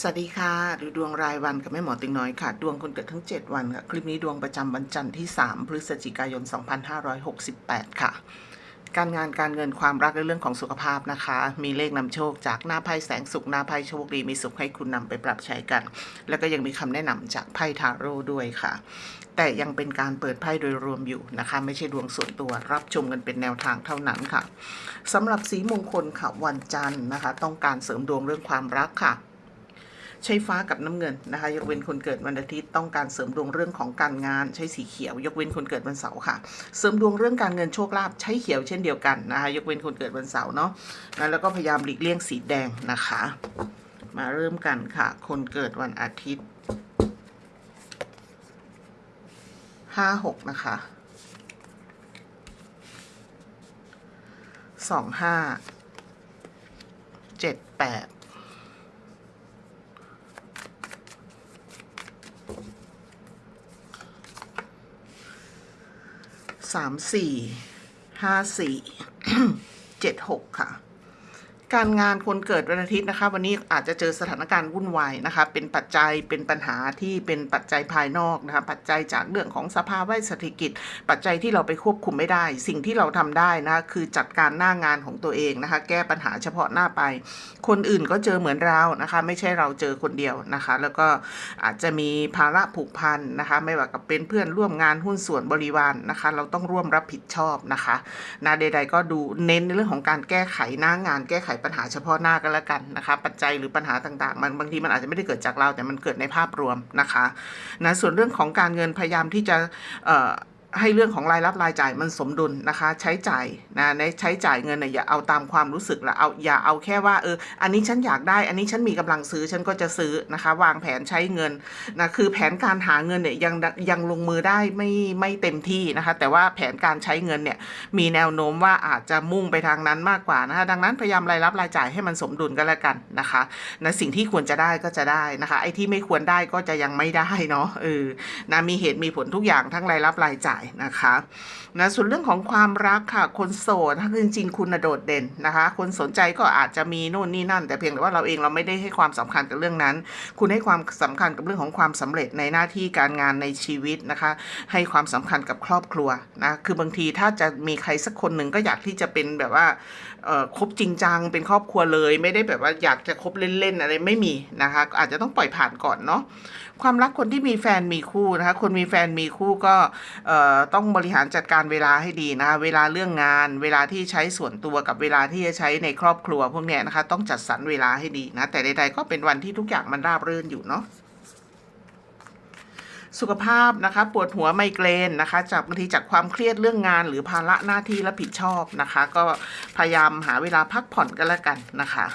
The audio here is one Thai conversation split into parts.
สวัสดีค่ะ ดูดวงรายวันกับแม่หมอติงน้อยค่ะ ดวงคนเกิดทั้ง 7 วันค่ะ คลิปนี้ดวงประจำวันจันทร์ที่ 3 พฤศจิกายน 2568 ค่ะ การงานการเงินความรักและเรื่องของสุขภาพนะคะ มีเลขนำโชคจากหน้าไพ่แสงสุขหน้าไพ่โชคดีมีสุขให้คุณนำไปปรับใช้กัน แล้วก็ยังมีคำแนะนำจากไพ่ทาโร่ด้วยค่ะ แต่ยังเป็นการเปิดไพ่โดยรวมอยู่นะคะ ไม่ใช่ดวงส่วนตัวรับชมกันเป็นแนวทางเท่านั้นค่ะสำหรับสีมงคลค่ะวันจันทร์นะคะ ต้องการเสริมดวงเรื่องความรักค่ะ ใช้ฟ้ากับน้ำเงินนะคะ ยกเว้นคนเกิดวันอาทิตย์ต้องการเสริมดวงเรื่องของการงานใช้สีเขียว ยกเว้นคนเกิดวันเสาร์ค่ะ เสริมดวงเรื่องการเงินโชคลาภใช้เขียวเช่นเดียวกันนะคะ ยกเว้นคนเกิดวันเสาร์เนาะแล้วก็พยายามหลีกเลี่ยงสีแดงนะคะ มาเริ่มกันค่ะ คนเกิดวันอาทิตย์ห้าหกนะคะสองห้าเจ็ดแปด สามสี่ห้าสี่เจ็ดหกค่ะ การงานคนเกิดวันอาทิตย์นะคะ วันนี้อาจจะเจอสถานการณ์วุ่นวายนะคะ เป็นปัจจัยเป็นปัญหาที่เป็นปัจจัยภายนอกนะคะ ปัจจัยจากเรื่องของสภาวะเศรษฐกิจ ปัจจัยที่เราไปควบคุมไม่ได้ สิ่งที่เราทำได้นะคะคือจัดการหน้างานของตัวเองนะคะ แก้ปัญหาเฉพาะหน้าไป คนอื่นก็เจอเหมือนเรานะคะ ไม่ใช่เราเจอคนเดียวนะคะ แล้วก็อาจจะมีภาระผูกพันนะคะ ไม่ว่ากับเป็นเพื่อนร่วมงานหุ้นส่วนบริวารนะคะ เราต้องร่วมรับผิดชอบนะคะนะใด ๆ ก็ดูเน้นในเรื่องของการแก้ไขหน้างานแก้ไขปัญหาเฉพาะหน้าก็แล้วกันนะคะ ปัจจัยหรือปัญหาต่างๆ มันบางทีมันอาจจะไม่ได้เกิดจากเราแต่มันเกิดในภาพรวมนะคะนะส่วนเรื่องของการเงินพยายามที่จะ ให้เรื่องของรายรับรายจ่ายมันสมดุลนะคะ ใช้จ่ายนะในใช้จ่ายเงินเนี่ยอย่าเอาตามความรู้สึกละเอาอย่าเอาแค่ว่าเอออันนี้ฉันอยากได้อันนี้ฉันมีกำลังซื้อฉันก็จะซื้อนะคะ วางแผนใช้เงินนะคือแผนการหาเงินเนี่ยยังยังลงมือได้ไม่ไม่เต็มที่นะคะ แต่ว่าแผนการใช้เงินเนี่ยมีแนวโน้มว่าอาจจะมุ่งไปทางนั้นมากกว่านะคะดังนั้นพยายามรายรับรายจ่ายให้มันสมดุลก็แล้วกันนะคะนะสิ่งที่ควรจะได้ก็จะได้นะคะไอ้ที่ไม่ควรได้ก็จะยังไม่ได้เนาะเออนะมีเหตุมีผลทุกอย่างทั้งรายรับรายจ่ายนะคะนะส่วนเรื่องของความรักค่ะ คนโสดถ้าคือจริง ๆ คุณโดดเด่นนะคะ คนสนใจก็อาจจะมีโน่นนี่นั่น แต่เพียงแต่ว่าเราเองเราไม่ได้ให้ความสำคัญกับเรื่องนั้น คุณให้ความสำคัญกับเรื่องของความสำเร็จในหน้าที่การงานในชีวิตนะคะ ให้ความสำคัญกับครอบครัวนะคือบางทีถ้าจะมีใครสักคนหนึ่งก็อยากที่จะเป็นแบบว่าคบจริงจังเป็นครอบครัวเลย ไม่ได้แบบว่าอยากจะคบเล่นๆอะไรไม่มีนะคะอาจจะต้องปล่อยผ่านก่อนเนาะความรักคนที่มีแฟนมีคู่นะคะคนมีแฟนมีคู่ก็เอ่อต้องบริหารจัดการเวลาให้ดีนะคะเวลาเรื่องงาน เวลาที่ใช้ส่วนตัวกับเวลาที่จะใช้ในครอบครัวพวกเนี้ยนะคะ ต้องจัดสรรเวลาให้ดีนะ แต่ใดๆก็เป็นวันที่ทุกอย่างมันราบรื่นอยู่เนาะสุขภาพนะคะปวดหัวไมเกรนนะคะ จากบางทีจากความเครียดเรื่องงาน หรือภาระหน้าที่รับผิดชอบนะคะ ก็พยายามหาเวลาพักผ่อนกันแล้วกันนะคะ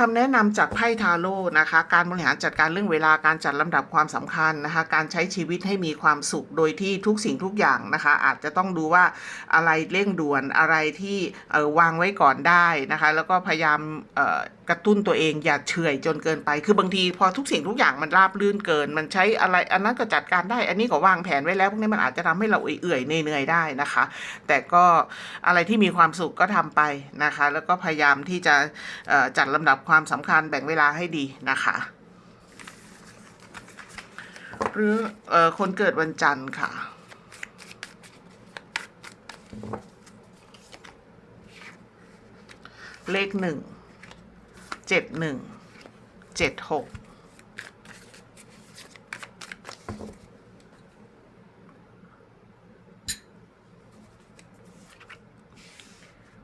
คำแนะนำจากไพ่ทาโร่นะคะ การบริหารจัดการเรื่องเวลาการจัดลำดับความสำคัญนะคะ การใช้ชีวิตให้มีความสุขโดยที่ทุกสิ่งทุกอย่างนะคะ อาจจะต้องดูว่าอะไรเร่งด่วนอะไรที่ออวางไว้ก่อนได้นะคะ แล้วก็พยายามออ กระตุ้นตัวเองอย่าเฉื่อยจนเกินไป คือบางทีพอทุกสิ่งทุกอย่างมันราบรื่นเกิน มันใช้อะไรอันนั้นก็จัดการได้ อันนี้ก็วางแผนไว้แล้วพวกนี้มันอาจจะทำให้เราเอื่อยเหนื่อยได้นะคะ แต่ก็อะไรที่มีความสุขก็ทำไปนะคะ แล้วก็พยายามที่จะจัดลำดับความสำคัญแบ่งเวลาให้ดีนะคะหรือออคนเกิดวันจันทร์ค่ะเลขหนึ่ง เจ็ดหนึ่งเจ็ดหก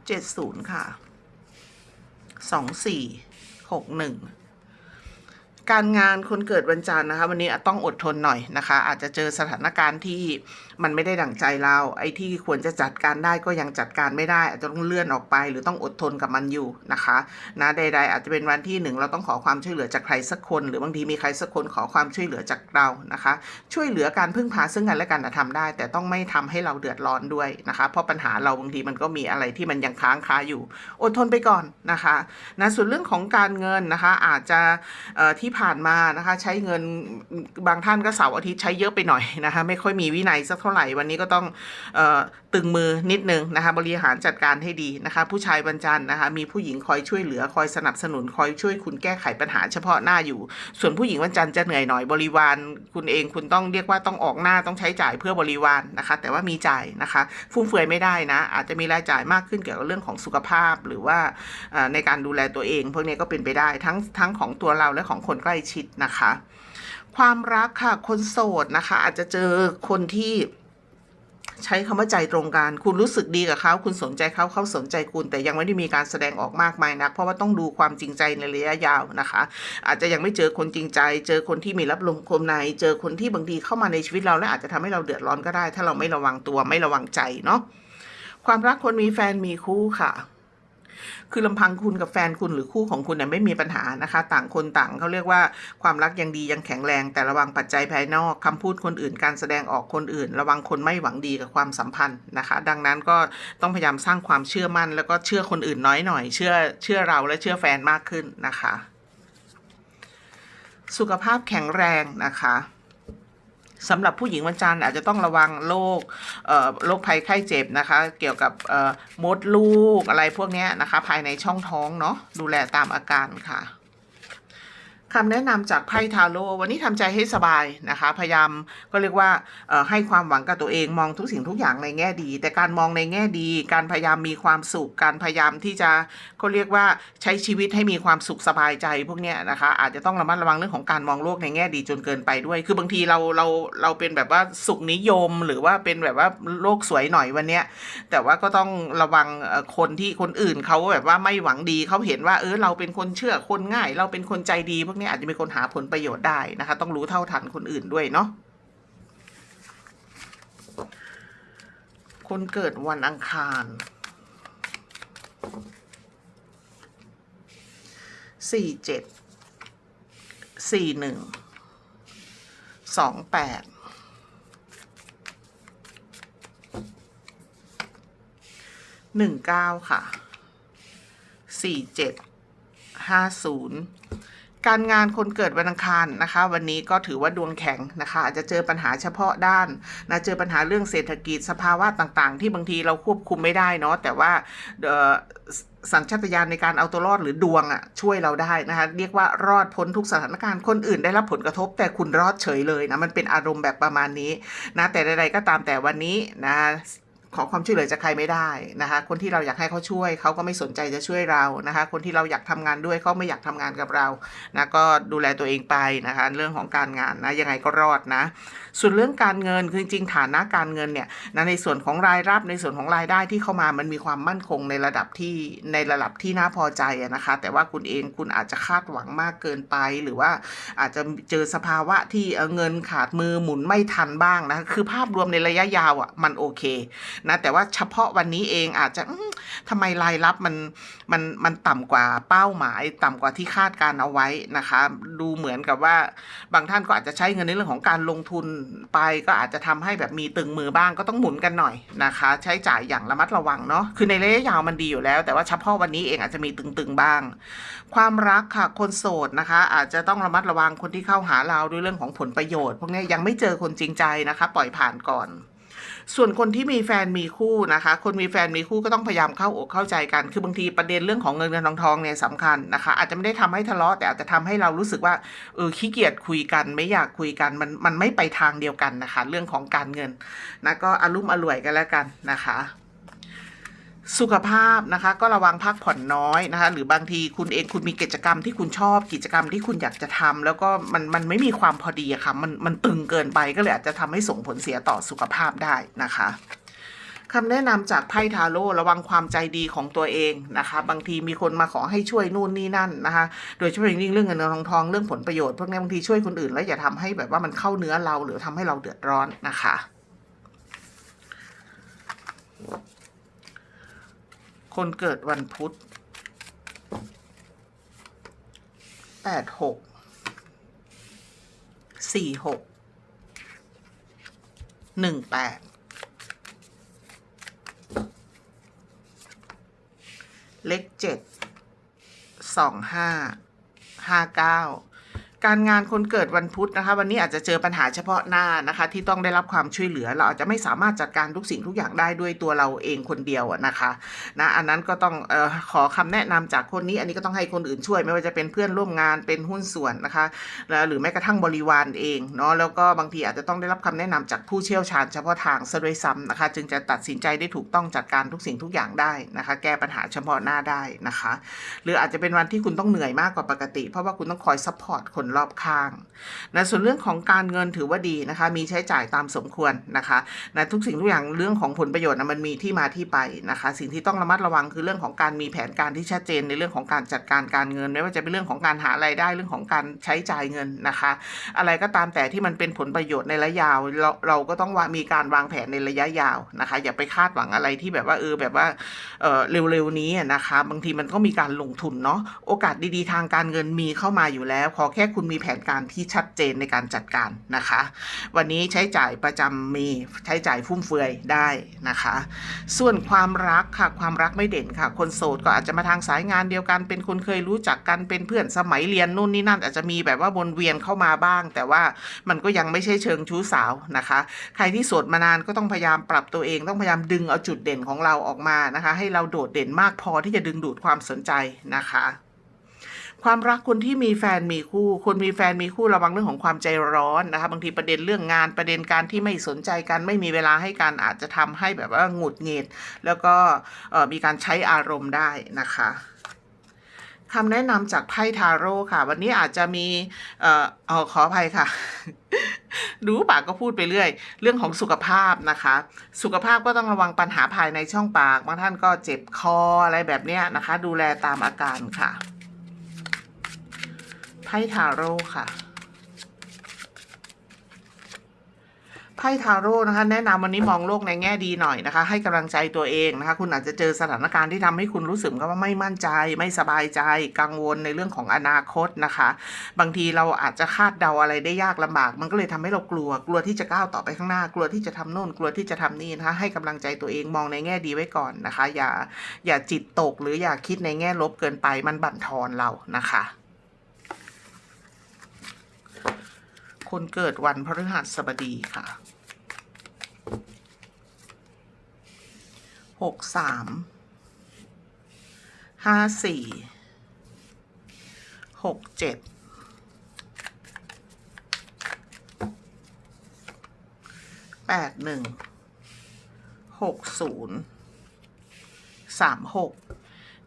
เจ็ดศูนย์ค่ะสองสี่หกหนึ่งการงานคนเกิดวันจันทร์นะคะ วันนี้อาจต้องอดทนหน่อยนะคะ อาจจะเจอสถานการณ์ที่ มันไม่ได้ดั่งใจเรา ไอ้ที่ควรจะจัดการได้ก็ยังจัดการไม่ได้ อาจจะต้องเลื่อนออกไป หรือต้องอดทนกับมันอยู่นะคะนะใด ๆ อาจจะเป็นวันที่หนึ่งเราต้องขอความช่วยเหลือจากใครสักคน หรือบางทีมีใครสักคนขอความช่วยเหลือจากเรานะคะ ช่วยเหลือการพึ่งพาซึ่งกันและกันนะทำได้ แต่ต้องไม่ทำให้เราเดือดร้อนด้วยนะคะ เพราะปัญหาเราบางทีมันก็มีอะไรที่มันยังค้างคาอยู่ อดทนไปก่อนนะคะนะส่วนเรื่องของการเงินนะคะอาจจะที่ผ่านมานะคะใช้เงินบางท่านก็เสาร์อาทิตย์ใช้เยอะไปหน่อยนะคะไม่ค่อยมีวินัยสักเท่าไหร่ วันนี้ก็ต้องออตึงมือนิดนึงนะคะบริหารจัดการให้ดีนะคะ ผู้ชายวันจันนะคะมีผู้หญิงคอยช่วยเหลือคอยสนับสนุนคอยช่วยคุณแก้ไขปัญหาเฉพาะหน้าอยู่ ส่วนผู้หญิงวันจันจะเหนื่อยหน่อยบริวารคุณเองคุณต้องเรียกว่าต้องออกหน้าต้องใช้จ่ายเพื่อบริวารนะคะ แต่ว่ามีจ่ายนะคะฟุ่มเฟือยไม่ได้นะ อาจจะมีรายจ่ายมากขึ้นเกี่ยวกับเรื่องของสุขภาพหรือว่าในการดูแลตัวเองพวกนี้ก็เป็นไปได้ทั้งทั้งของตัวเราและของคนใกล้ชิดนะคะ ความรักค่ะ คนโสดนะคะ อาจจะเจอคนที่ใช้คำว่าใจตรงกัน คุณรู้สึกดีกับเขา คุณสนใจเขา เขาสนใจคุณ แต่ยังไม่ได้มีการแสดงออกมากมายนัก เพราะว่าต้องดูความจริงใจในระยะยาวนะคะ อาจจะยังไม่เจอคนจริงใจ เจอคนที่มีรับลมคมใน เจอคนที่บางทีเข้ามาในชีวิตเราและอาจจะทำให้เราเดือดร้อนก็ได้ ถ้าเราไม่ระวังตัวไม่ระวังใจเนาะ ความรักคนมีแฟนมีคู่ค่ะ คือลำพังคุณกับแฟนคุณหรือคู่ของคุณเนี่ยไม่มีปัญหานะคะ ต่างคนต่างเขาเรียกว่าความรักยังดียังแข็งแรง แต่ระวังปัจจัยภายนอกคำพูดคนอื่นการแสดงออกคนอื่น ระวังคนไม่หวังดีกับความสัมพันธ์นะคะ ดังนั้นก็ต้องพยายามสร้างความเชื่อมั่น แล้วก็เชื่อคนอื่นน้อยหน่อย เชื่อเชื่อเราและเชื่อแฟนมากขึ้นนะคะ สุขภาพแข็งแรงนะคะ สำหรับผู้หญิงวันจันทร์อาจจะต้องระวังโรคโรคภัยไข้เจ็บนะคะ เกี่ยวกับมดลูกอะไรพวกนี้นะคะ ภายในช่องท้องเนาะดูแลตามอาการค่ะ คำแนะนำจากไพ่ทาโร่วันนี้ทำใจให้สบายนะคะ พยายามก็เรียกว่าให้ความหวังกับตัวเองมองทุกสิ่งทุกอย่างในแง่ดี แต่การมองในแง่ดี การพยายามมีความสุข การพยายามที่จะเขาเรียกว่าใช้ชีวิตให้มีความสุขสบายใจพวกเนี้ยนะคะอาจจะต้องระมัดระวังเรื่องของการมองโลกในแง่ดีจนเกินไปด้วย คือบางทีเราเราเราเป็นแบบว่าสุขนิยม หรือว่าเป็นแบบว่าโลกสวยหน่อยวันเนี้ยแต่ว่าก็ต้องระวังคนที่คนอื่นเขาแบบว่าไม่หวังดีเขาเห็นว่าเออเราเป็นคนเชื่อคนง่าย เราเป็นคนใจดีพวกนี้อาจจะมีคนหาผลประโยชน์ได้นะคะ ต้องรู้เท่าทันคนอื่นด้วยเนาะคนเกิดวันอังคาร สี่เจ็ด สี่หนึ่ง สองแปด หนึ่งเก้าค่ะ สี่เจ็ด ห้าศูนย์ การงานคนเกิดวันอังคารนะคะ วันนี้ก็ถือว่าดวงแข็งนะคะอาจจะเจอปัญหาเฉพาะด้านนะเจอปัญหาเรื่องเศรษฐกิจสภาวะต่างๆ ที่บางทีเราควบคุมไม่ได้เนาะแต่ว่าสัญชาตญาณในการเอาตัวรอดหรือดวงอะช่วยเราได้นะคะเรียกว่ารอดพ้นทุกสถานการณ์คนอื่นได้รับผลกระทบ แต่คุณรอดเฉยเลยนะมันเป็นอารมณ์แบบประมาณนี้นะแต่ใดๆก็ตามแต่วันนี้นะ ขอความช่วยเหลือจากใครไม่ได้นะคะ คนที่เราอยากให้เขาช่วยเขาก็ไม่สนใจจะช่วยเรานะคะ คนที่เราอยากทำงานด้วยเขาไม่อยากทำงานกับเรานะก็ดูแลตัวเองไปนะคะ เรื่องของการงานนะยังไงก็รอดนะ ส่วนเรื่องการเงินคือจริงๆฐานะการเงินเนี่ยนะในส่วนของรายรับในส่วนของรายได้ที่เข้ามามันมีความมั่นคงในระดับที่ในระดับที่น่าพอใจนะคะ แต่ว่าคุณเองคุณอาจจะคาดหวังมากเกินไปหรือว่าอาจจะเจอสภาวะที่เเงินขาดมือหมุนไม่ทันบ้างนะคือภาพรวมในระยะยาวอะมันโอเคนะแต่ว่าเฉพาะวันนี้เองอาจจะอืมทำไมรายรับมันมันมันต่ำกว่าเป้าหมาย ต่ำกว่าที่คาดการเอาไว้นะคะ ดูเหมือนกับว่าบางท่านก็อาจจะใช้เงินในเรื่องของการลงทุนไป ก็อาจจะทำให้แบบมีตึงมือบ้างก็ต้องหมุนกันหน่อยนะคะ ใช้จ่ายอย่างระมัดระวังเนาะคือในระยะยาวมันดีอยู่แล้ว แต่ว่าเฉพาะวันนี้เองอาจจะมีตึงๆบ้าง ความรักค่ะคนโสดนะคะ อาจจะต้องระมัดระวังคนที่เข้าหาเราด้วยเรื่องของผลประโยชน์พวกนี้ยังไม่เจอคนจริงใจนะคะ ปล่อยผ่านก่อน ส่วนคนที่มีแฟนมีคู่นะคะ คนมีแฟนมีคู่ก็ต้องพยายามเข้าอกเข้าใจกัน คือบางทีประเด็นเรื่องของเงินเงินทองทองเนี่ยสำคัญนะคะ อาจจะไม่ได้ทำให้ทะเลาะแต่อาจจะทำให้เรารู้สึกว่าเออขี้เกียจคุยกันไม่อยากคุยกันมันมันไม่ไปทางเดียวกันนะคะ เรื่องของการเงินนะก็อารมณ์อร่วยกันแล้วกันนะคะ สุขภาพนะคะ ก็ระวังพักผ่อนน้อยนะคะ หรือบางทีคุณเองคุณมีกิจกรรมที่คุณชอบกิจกรรมที่คุณอยากจะทำแล้วก็มันมันไม่มีความพอดีอะค่ะมันมันตึงเกินไปก็เลยอาจจะทำให้ส่งผลเสียต่อสุขภาพได้นะคะคำแนะนำจากไพ่ทาโร่ระวังความใจดีของตัวเองนะคะ บางทีมีคนมาขอให้ช่วยนู่นนี่นั่นนะคะ โดยเฉพาะอย่างยิ่งเรื่องเงินเงินทองทองเรื่องผลประโยชน์พวกนี้บางทีช่วยคนอื่นแล้วอย่าทำให้แบบว่ามันเข้าเนื้อเราหรือทำให้เราเดือดร้อนนะคะ คนเกิดวันพุธแปดหกสี่หกหนึ่งแปดเลขเจ็ดสองห้าห้าเก้า การงานคนเกิดวันพุธนะคะ วันนี้อาจจะเจอปัญหาเฉพาะหน้านะคะ ที่ต้องได้รับความช่วยเหลือ เราอาจจะไม่สามารถจัดการทุกสิ่งทุกอย่างได้ด้วยตัวเราเองคนเดียวนะคะนะอันนั้นก็ต้องเออขอคำแนะนำจากคนนี้อันนี้ก็ต้องให้คนอื่นช่วย ไม่ว่าจะเป็นเพื่อนร่วมงานเป็นหุ้นส่วนนะคะแล้วหรือแม้กระทั่งบริวารเองเนาะแล้วก็บางทีอาจจะต้องได้รับคำแนะนำจากผู้เชี่ยวชาญเฉพาะทางซะด้วยซ้ำนะคะ จึงจะตัดสินใจได้ถูกต้องจัดการทุกสิ่งทุกอย่างได้นะคะ แก้ปัญหาเฉพาะหน้าได้นะคะ หรืออาจจะเป็นวันที่คุณต้องเหนื่อยมากกว่าปกติ เพราะว่าคุณต้องคอยซัพพอร์ตคนรอบข้างนะส่วนเรื่องของการเงินถือว่าดีนะคะ มีใช้จ่ายตามสมควรนะคะนะทุกสิ่งทุกอย่างเรื่องของผลประโยชน์นะมันมีที่มาที่ไปนะคะ สิ่งที่ต้องระมัดระวังคือเรื่องของการมีแผนการที่ชัดเจนในเรื่องของการจัดการการเงินไม่ว่าจะเป็นเรื่องของการหารายได้เรื่องของการใช้จ่ายเงินนะคะ อะไรก็ตามแต่ที่มันเป็นผลประโยชน์ในระยะยาวเราเราก็ต้องว่ามีการวางแผนในระยะยาวนะคะ อย่าไปคาดหวังอะไรที่แบบว่าเออแบบว่าเร็วๆนี้นะคะ บางทีมันก็มีการลงทุนเนาะโอกาสดีๆทางการเงินมีเข้ามาอยู่แล้วขอแค่คุณมีแผนการที่ชัดเจนในการจัดการนะคะ วันนี้ใช้จ่ายประจำมีใช้จ่ายฟุ่มเฟือยได้นะคะ ส่วนความรักค่ะความรักไม่เด่นค่ะ คนโสดก็อาจจะมาทางสายงานเดียวกัน เป็นคนเคยรู้จักกันเป็นเพื่อนสมัยเรียนนู่นนี่นั่นอาจจะมีแบบว่าวนเวียนเข้ามาบ้าง แต่ว่ามันก็ยังไม่ใช่เชิงชู้สาวนะคะ ใครที่โสดมานานก็ต้องพยายามปรับตัวเองต้องพยายามดึงเอาจุดเด่นของเราออกมานะคะ ให้เราโดดเด่นมากพอที่จะดึงดูดความสนใจนะคะ ความรักคนที่มีแฟนมีคู่คนมีแฟนมีคู่ระวังเรื่องของความใจร้อนนะคะบางทีประเด็นเรื่องงานประเด็นการที่ไม่สนใจกันไม่มีเวลาให้กันอาจจะทำให้แบบว่าหงุดหงิดแล้วก็มีการใช้อารมณ์ได้นะคะคำแนะนำจากไพ่ทาโร่ค่ะ วันนี้อาจจะมีเอ่อออขออภัยค่ะ รู้ปากก็พูดไปเรื่อย เรื่องของสุขภาพนะคะ สุขภาพก็ต้องระวังปัญหาภายในช่องปาก บางท่านก็เจ็บคออะไรแบบเนี้ยนะคะ ดูแลตามอาการค่ะ ไพ่ทาโร่ค่ะไพ่ทาโร่นะคะ แนะนำวันนี้มองโลกในแง่ดีหน่อยนะคะ ให้กำลังใจตัวเองนะคะ คุณอาจจะเจอสถานการณ์ที่ทำให้คุณรู้สึกว่าไม่มั่นใจ ไม่สบายใจ กังวลในเรื่องของอนาคตนะคะ บางทีเราอาจจะคาดเดาอะไรได้ยากลำบาก มันก็เลยทำให้เรากลัว กลัวที่จะก้าวต่อไปข้างหน้า กลัวที่จะทำโน่น กลัวที่จะทำนี่นะคะ ให้กำลังใจตัวเองมองในแง่ดีไว้ก่อนนะคะ อย่าอย่าจิตตกหรืออย่าคิดในแง่ลบเกินไปมันบั่นทอนเรานะคะ คนเกิดวันพฤหัสบดีค่ะ หกสาม ห้าสี่ หกเจ็ด แปดหนึ่ง หกศูนย์ สามหก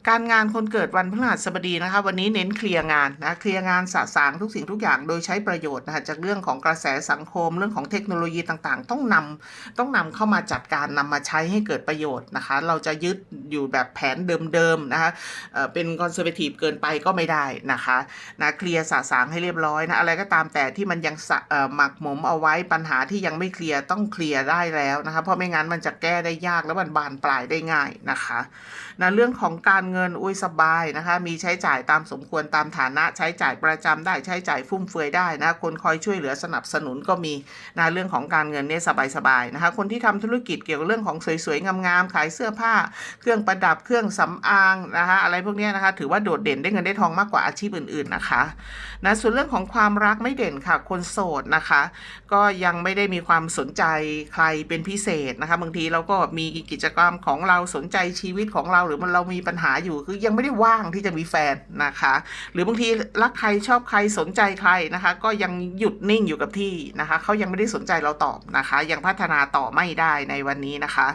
การงานคนเกิดวันพฤหัสบดีนะคะ วันนี้เน้นเคลียร์งานนะเคลียร์งานสะสางทุกสิ่งทุกอย่างโดยใช้ประโยชน์นะคะจากเรื่องของกระแสสังคมเรื่องของเทคโนโลยีต่างๆ ต้องนำต้องนำเข้ามาจัดการนำมาใช้ให้เกิดประโยชน์นะคะ เราจะยึดอยู่แบบแผนเดิมๆนะคะเป็นคอนเซอร์เวทีฟเกินไปก็ไม่ได้นะคะนะเคลียร์สะสางให้เรียบร้อยนะอะไรก็ตามแต่ที่มันยังหมักหมมเอาไว้ปัญหาที่ยังไม่เคลียร์ต้องเคลียร์ได้แล้วนะคะเพราะไม่งั้นมันจะแก้ได้ยากแล้วมันบานปลายได้ง่ายนะคะนะเรื่องของการเงินอุ้ยสบายนะคะ มีใช้จ่ายตามสมควรตามฐานะใช้จ่ายประจำได้ใช้จ่ายฟุ่มเฟือยได้นะ คนคอยช่วยเหลือสนับสนุนก็มีนะเรื่องของการเงินเนี่ยสบายๆนะคะ คนที่ทำธุรกิจเกี่ยวกับเรื่องของสวยๆงามๆขายเสื้อผ้า เครื่องประดับเครื่องสำอางนะคะอะไรพวกนี้นะคะ ถือว่าโดดเด่นได้เงินได้ทองมากกว่าอาชีพอื่นๆนะคะนะส่วนเรื่องของความรักไม่เด่นค่ะ คนโสดนะคะ ก็ยังไม่ได้มีความสนใจใครเป็นพิเศษนะคะ บางทีเราก็มีกิจกรรมของเราสนใจชีวิตของเราหรือมันเรามีปัญหาอยู่คือยังไม่ได้ว่างที่จะมีแฟนนะคะ หรือบางทีรักใครชอบใครสนใจใครนะคะ ก็ยังหยุดนิ่งอยู่กับที่นะคะเขายังไม่ได้สนใจเราตอบนะคะ ยังพัฒนาต่อไม่ได้ในวันนี้นะคะ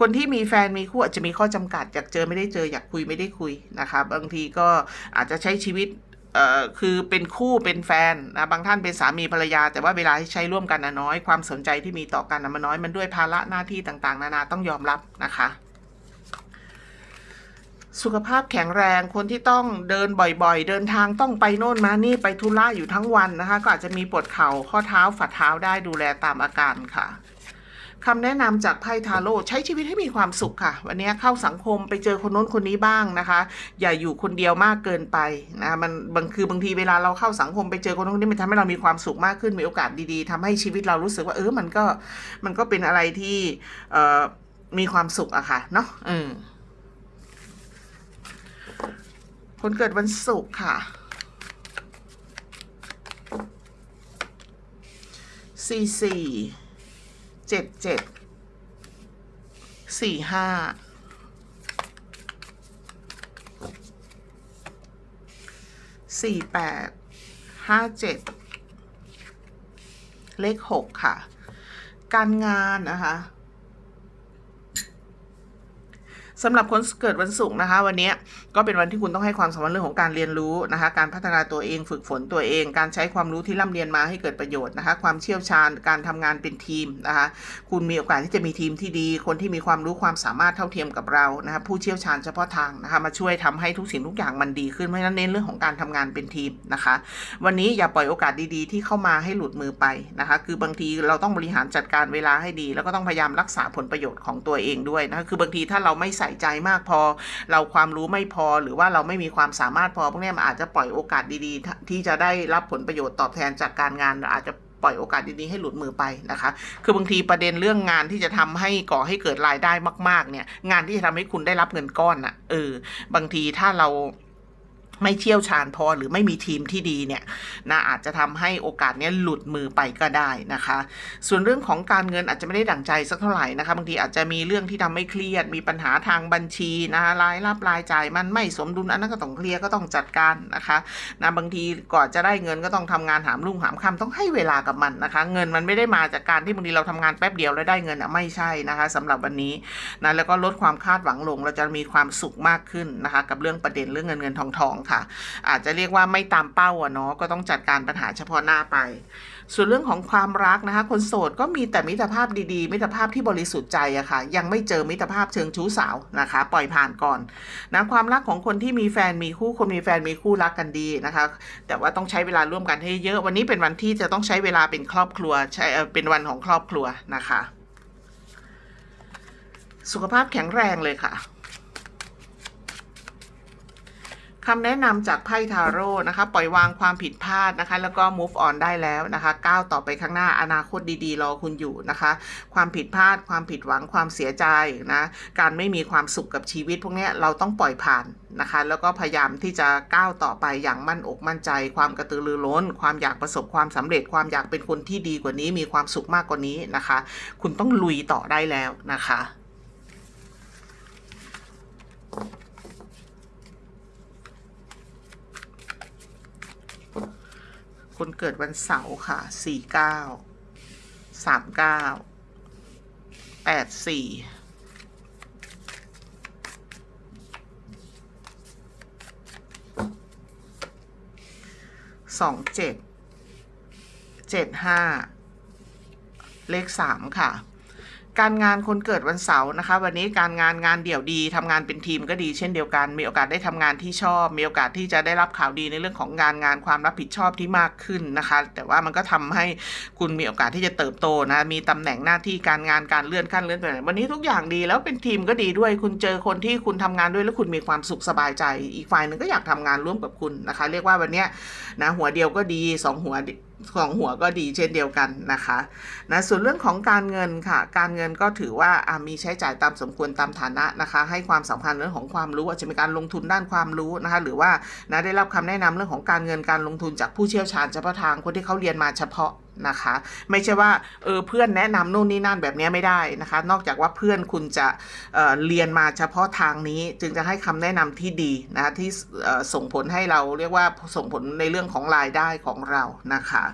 คนที่มีแฟนมีคู่อาจจะมีข้อจำกัดอยากเจอไม่ได้เจออยากคุยไม่ได้คุยนะคะ บางทีก็อาจจะใช้ชีวิตเอ่อคือเป็นคู่เป็นแฟนนะบางท่านเป็นสามีภรรยา แต่ว่าเวลาที่ใช้ร่วมกันนะน้อย ความสนใจที่มีต่อกันนะมันน้อยมันด้วยภาระหน้าที่ต่างๆ นานาต้องยอมรับนะคะ สุขภาพแข็งแรงคนที่ต้องเดินบ่อยๆ เดินทางต้องไปโน่นมานี่ไปธุระอยู่ทั้งวันนะคะ ก็อาจจะมีปวดเข่าข้อเท้าฝ่าเท้าได้ดูแลตามอาการค่ะคำแนะนำจากไพ่ทาโร่ใช้ชีวิตให้มีความสุขค่ะ วันนี้เข้าสังคมไปเจอคนโน้นคนนี้บ้างนะคะ อย่าอยู่คนเดียวมากเกินไปนะมันบางคือบางทีเวลาเราเข้าสังคมไปเจอคนโน้นคนนี้มันทำให้เรามีความสุขมากขึ้นมีโอกาสดีๆทำให้ชีวิตเรารู้สึกว่าเออมันก็มันก็เป็นอะไรที่เอ่อมีความสุขอะค่ะเนาะอืม คนเกิดวันศุกร์ค่ะสี่สี่เจ็ดเจ็ดสี่ห้าสี่แปดห้าเจ็ดเลขหกค่ะ การงานนะคะ สำหรับคนเกิดวันศุกร์นะคะ วันนี้ก็เป็นวันที่คุณต้องให้ความสำคัญเรื่องของการเรียนรู้นะคะ การพัฒนาตัวเองฝึกฝนตัวเอง การใช้ความรู้ที่ร่ำเรียนมาให้เกิดประโยชน์นะคะ ความเชี่ยวชาญการทำงานเป็นทีมนะคะ คุณมีโอกาสที่จะมีทีมที่ดี คนที่มีความรู้ความสามารถเท่าเทียมกับเรานะคะผู้เชี่ยวชาญเฉพาะทางนะคะ มาช่วยทำให้ทุกสิ่งทุกอย่างมันดีขึ้นเพราะฉะนั้นเน้นเรื่องของการทำงานเป็นทีมนะคะ วันนี้อย่าปล่อยโอกาสดีๆ ที่เข้ามาให้หลุดมือไปนะคะ คือบางทีเราต้องบริหารจัดการเวลาให้ดี แล้วก็ต้องพยายามรักษาผลประโยชน์ของตัวเองด้วยนะคะคือบางทีถ้าเราไม่ใส่ใจมากพอ เราความรู้ไม่พอหรือว่าเราไม่มีความสามารถพอพวกนี้มันอาจจะปล่อยโอกาสดีๆ ที่จะได้รับผลประโยชน์ตอบแทนจากการงานอาจจะปล่อยโอกาสดีๆให้หลุดมือไปนะคะ คือบางทีประเด็นเรื่องงานที่จะทำให้ก่อให้เกิดรายได้มาก ๆ เนี่ย งานที่จะทำให้คุณได้รับเงินก้อนน่ะ เออ บางทีถ้าเรา ไม่เชี่ยวชาญพอหรือไม่มีทีมที่ดีเนี่ยนะอาจจะทำให้โอกาสเนี้ยหลุดมือไปก็ได้นะคะ ส่วนเรื่องของการเงินอาจจะไม่ได้ดั่งใจสักเท่าไหร่นะคะบางทีอาจจะมีเรื่องที่ทำให้เครียด มีปัญหาทางบัญชีนะคะรายรับรายจ่ายมันไม่สมดุลอันนั้นก็ต้องเคลียร์ก็ต้องจัดการนะคะนะบางทีก่อนจะได้เงินก็ต้องทำงานหามรุ่งหามค่ำต้องให้เวลากับมันนะคะ เงินมันไม่ได้มาจากการที่บางทีเราทำงานแป๊บเดียวแล้วได้เงินอะไม่ใช่นะคะสำหรับวันนี้นะแล้วก็ลดความคาดหวังลงเราจะมีความสุขมากขึ้นนะคะ กับเรื่องประเด็นเรื่องเงินเงินทองทองค่ะอาจจะเรียกว่าไม่ตามเป้าอะเนาะก็ต้องจัดการปัญหาเฉพาะหน้าไป ส่วนเรื่องของความรักนะคะ คนโสดก็มีแต่มิตรภาพดีๆ มิตรภาพที่บริสุทธิ์ใจอะค่ะ ยังไม่เจอมิตรภาพเชิงชู้สาวนะคะ ปล่อยผ่านก่อนนะความรักของคนที่มีแฟนมีคู่คนมีแฟนมีคู่รักกันดีนะคะ แต่ว่าต้องใช้เวลาร่วมกันให้เยอะวันนี้เป็นวันที่จะต้องใช้เวลาเป็นครอบครัวใช่เป็นวันของครอบครัวนะคะ สุขภาพแข็งแรงเลยค่ะ คำแนะนำจากไพ่ทาโร่นะคะ ปล่อยวางความผิดพลาดนะคะ แล้วก็ move on ได้แล้วนะคะก้าวต่อไปข้างหน้าอนาคตดีๆ รอคุณอยู่นะคะ ความผิดพลาด ความผิดหวังความเสียใจนะการไม่มีความสุขกับชีวิต พวกนี้เราต้องปล่อยผ่านนะคะ แล้วก็พยายามที่จะก้าวต่อไปอย่างมั่นอกมั่นใจ ความกระตือรือร้น ความอยากประสบความสำเร็จ ความอยากเป็นคนที่ดีกว่านี้ มีความสุขมากกว่านี้นะคะ คุณต้องลุยต่อได้แล้วนะคะ คนเกิดวันเสาร์ค่ะสี่เก้าสามเก้าแปดสี่สองเจ็ดเจ็ดห้าเลขสามค่ะ การงานคนเกิดวันเสาร์นะคะ วันนี้การงานงานเดี่ยวดีทำงานเป็นทีมก็ดีเช่นเดียวกัน มีโอกาสได้ทำงานที่ชอบ มีโอกาสที่จะได้รับข่าวดีในเรื่องของงานงานความรับผิดชอบที่มากขึ้นนะคะ แต่ว่ามันก็ทำให้คุณมีโอกาสที่จะเติบโตนะ มีตำแหน่งหน้าที่การงานการเลื่อนขั้นเลื่อนไปไหน่งวันนี้ทุกอย่างดีแล้วเป็นทีมก็ดีด้วย คุณเจอคนที่คุณทำงานด้วยแล้วคุณมีความสุขสบายใจ อีกฝ่ายหนึ่งก็อยากทำงานร่วมกับคุณนะคะ เรียกว่าวันนี้นะหัวเดียวก็ดีสองหัว ของหัวก็ดีเช่นเดียวกันนะคะนะส่วนเรื่องของการเงินค่ะ การเงินก็ถือว่ามีใช้จ่ายตามสมควรตามฐานะนะคะ ให้ความสำคัญเรื่องของความรู้อาจจะมีการลงทุนด้านความรู้นะคะหรือว่านะได้รับคำแนะนำเรื่องของการเงินการลงทุนจากผู้เชี่ยวชาญเฉพาะทางคนที่เขาเรียนมาเฉพาะ นะคะ ไม่ใช่ว่าเออเพื่อนแนะนำนู่นนี่นั่นแบบนี้ไม่ได้นะคะ นอกจากว่าเพื่อนคุณจะเเรียนมาเฉพาะทางนี้จึงจะให้คำแนะนำที่ดีนะคะที่ส่งผลให้เราเรียกว่าส่งผลในเรื่องของรายได้ของเรานะคะ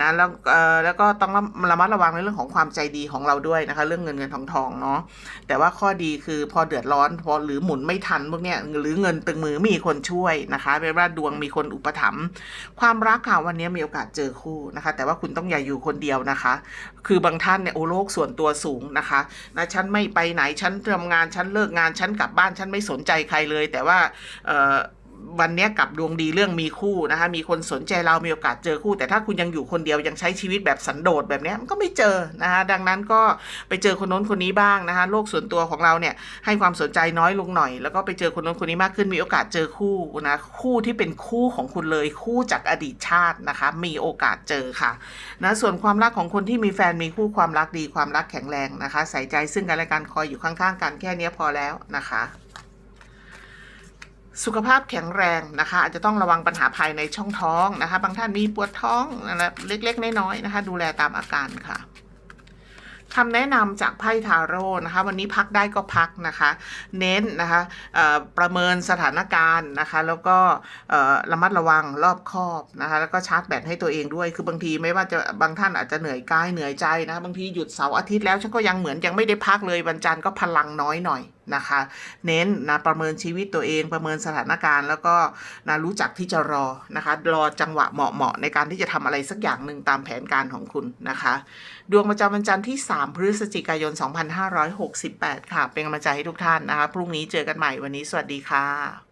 นะแล้วแล้วก็ต้องระมัดระวังในเรื่องของความใจดีของเราด้วยนะคะ เรื่องเงินเงินทองทองเนาะแต่ว่าข้อดีคือพอเดือดร้อนพอหรือหมุนไม่ทันพวกเนี้ยหรือเงินตึงมือมีคนช่วยนะคะเป็นว่าดวงมีคนอุปถัมภ์ความรักค่ะวันนี้มีโอกาสเจอคู่นะคะ แต่ว่าคุณต้องอย่าอยู่คนเดียวนะคะ คือบางท่านเนี่ยโอโลกส่วนตัวสูงนะคะนะฉันไม่ไปไหนฉันทำงานฉันเลิกงานฉันกลับบ้านฉันไม่สนใจใครเลย แต่ว่าเออ วันนี้กลับดวงดีเรื่องมีคู่นะคะมีคนสนใจเรามีโอกาสเจอคู่ แต่ถ้าคุณยังอยู่คนเดียวยังใช้ชีวิตแบบสันโดษแบบนี้มันก็ไม่เจอนะคะดังนั้นก็ไปเจอคนโน้นคนนี้บ้างนะคะโลกส่วนตัวของเราเนี่ยให้ความสนใจน้อยลงหน่อย แล้วก็ไปเจอคนโน้นคนนี้มากขึ้นมีโอกาสเจอคู่นะคู่ที่เป็นคู่ของคุณเลยคู่จากอดีตชาตินะคะ มีโอกาสเจอค่ะนะส่วนความรักของคนที่มีแฟนมีคู่ความรักดีความรักแข็งแรงนะคะ ใส่ใจซึ่งกันและกันคอยอยู่ข้างๆกันแค่นี้พอแล้วนะคะ สุขภาพแข็งแรงนะคะ อาจจะต้องระวังปัญหาภายในช่องท้องนะคะ บางท่านมีปวดท้องอะไรเล็กๆน้อยๆนะคะ ดูแลตามอาการค่ะคำแนะนำจากไพ่ทาโร่นะคะ วันนี้พักได้ก็พักนะคะ เน้นนะคะประเมินสถานการณ์นะคะ แล้วก็ระมัดระวังรอบคอบนะคะ แล้วก็ชาร์จแบตให้ตัวเองด้วย คือบางทีไม่ว่าจะบางท่านอาจจะเหนื่อยกายเหนื่อยใจนะคะบางทีหยุดเสาร์อาทิตย์แล้วฉันก็ยังเหมือนยังไม่ได้พักเลยวันจันทร์ก็พลังน้อยหน่อยนะคะ เน้นนะประเมินชีวิตตัวเองประเมินสถานการณ์ แล้วก็นะรู้จักที่จะรอนะคะรอจังหวะเหมาะๆในการที่จะทำอะไรสักอย่างหนึ่งตามแผนการของคุณนะคะ ดวงประจำวันจันทร์ที่ 3 พฤศจิกายน 2568 ค่ะ เป็นกำลังใจให้ทุกท่านนะคะ พรุ่งนี้เจอกันใหม่วันนี้สวัสดีค่ะ